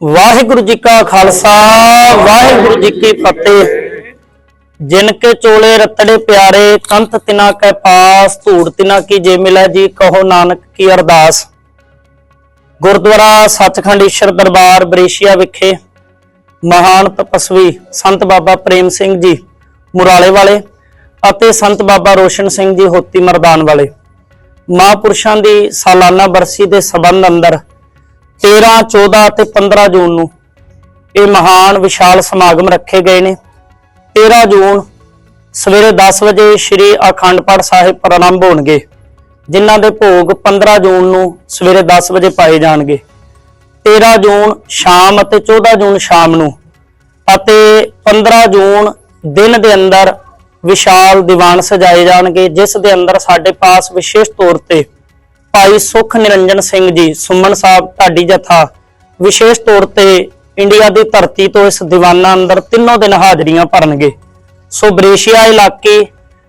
ਵਾਹਿਗੁਰੂ ਜੀ ਕਾ ਖਾਲਸਾ, ਵਾਹਿਗੁਰੂ ਜੀ ਕੀ ਫਤਿਹ। ਜਿਨ ਕੇ ਚੋਲੇ ਰਤੜੇ ਪਿਆਰੇ ਕੰਤ ਤਿਨਾ ਕੈ ਪਾਸ, ਧੂੜ ਤਿਨਾ ਕੀ ਜੇ ਮਿਲੈ ਜੀ, ਕਹੋ ਨਾਨਕ ਕੀ ਅਰਦਾਸ। ਗੁਰਦੁਆਰਾ ਸੱਚਖੰਡ ਈਸ਼ਰ ਦਰਬਾਰ, ਬਰੇਸ਼ੀਆ ਵਿਖੇ ਮਹਾਨ ਤਪਸਵੀ ਸੰਤ ਬਾਬਾ ਪ੍ਰੇਮ ਸਿੰਘ ਜੀ ਮੁਰਾਲੇ ਵਾਲੇ ਅਤੇ ਸੰਤ ਬਾਬਾ ਰੋਸ਼ਨ ਸਿੰਘ ਜੀ ਹੋਤੀ ਮਰਦਾਨ ਵਾਲੇ। ਮਹਾਂਪੁਰਸ਼ਾਂ ਦੀ ਸਾਲਾਨਾ ਬਰਸੀ ਦੇ ਸਬੰਧ ਅੰਦਰ 13 14 ਅਤੇ 15 ਜੂਨ ਨੂੰ ਇਹ ਮਹਾਨ ਵਿਸ਼ਾਲ ਸਮਾਗਮ ਰੱਖੇ ਗਏ ਨੇ। 13 ਜੂਨ ਸਵੇਰੇ 10 ਵਜੇ ਸ੍ਰੀ ਅਖੰਡ ਪਾਠ ਸਾਹਿਬ ਪ੍ਰਾਰੰਭ ਹੋਣਗੇ, ਜਿਨ੍ਹਾਂ ਦੇ ਭੋਗ 15 ਜੂਨ ਨੂੰ ਸਵੇਰੇ 10 ਵਜੇ ਪਾਏ ਜਾਣਗੇ। 13 ਜੂਨ ਸ਼ਾਮ ਅਤੇ 14 ਜੂਨ ਸ਼ਾਮ ਨੂੰ ਅਤੇ 15 ਜੂਨ ਦਿਨ ਦੇ ਅੰਦਰ ਵਿਸ਼ਾਲ ਦੀਵਾਨ ਸਜਾਏ ਜਾਣਗੇ, ਜਿਸ ਦੇ ਅੰਦਰ ਸਾਡੇ ਪਾਸ ਵਿਸ਼ੇਸ਼ ਤੌਰ ਤੇ ਭਾਈ ਸੁਖ ਨਿਰੰਜਨ ਸਿੰਘ ਜੀ, ਸੁਮਨ ਸਾਹਿਬ, ਢਾਡੀ ਜਥਾ। ਵਿਸ਼ੇਸ਼ ਤੌਰ ਤੇ ਇੰਡੀਆ ਦੀ ਧਰਤੀ ਤੋਂ ਇਸ ਦੀਵਾਨਾਂ ਅੰਦਰ ਤਿੰਨੋਂ ਦਿਨ ਹਾਜ਼ਰੀਆਂ ਭਰਨਗੇ। ਸੋ ਬਰੇਸ਼ੀਆ ਇਲਾਕੇ,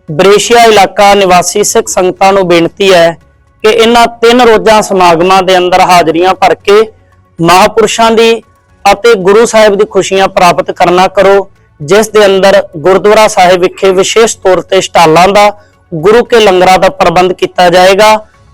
ਬਰੇਸ਼ੀਆ ਇਲਾਕਾ ਨਿਵਾਸੀ ਸਿੱਖ ਸੰਗਤਾਂ ਨੂੰ ਬੇਨਤੀ ਹੈ ਕਿ ਇਹਨਾਂ ਤਿੰਨ ਰੋਜ਼ਾਂ ਸਮਾਗਮਾਂ ਦੇ ਅੰਦਰ ਹਾਜ਼ਰੀਆਂ ਭਰ ਕੇ ਮਹਾਪੁਰਸ਼ਾਂ ਦੀ ਅਤੇ ਗੁਰੂ ਸਾਹਿਬ ਦੀ ਖੁਸ਼ੀਆਂ ਪ੍ਰਾਪਤ ਕਰਨਾ ਕਰੋ, ਜਿਸ ਦੇ ਅੰਦਰ ਗੁਰਦੁਆਰਾ ਸਾਹਿਬ ਵਿਖੇ ਵਿਸ਼ੇਸ਼ ਤੌਰ ਤੇ ਸਟਾਲਾਂ ਦਾ, ਗੁਰੂ ਕੇ ਲੰਗਰਾਂ ਦਾ ਪ੍ਰਬੰਧ ਕੀਤਾ ਜਾਏਗਾ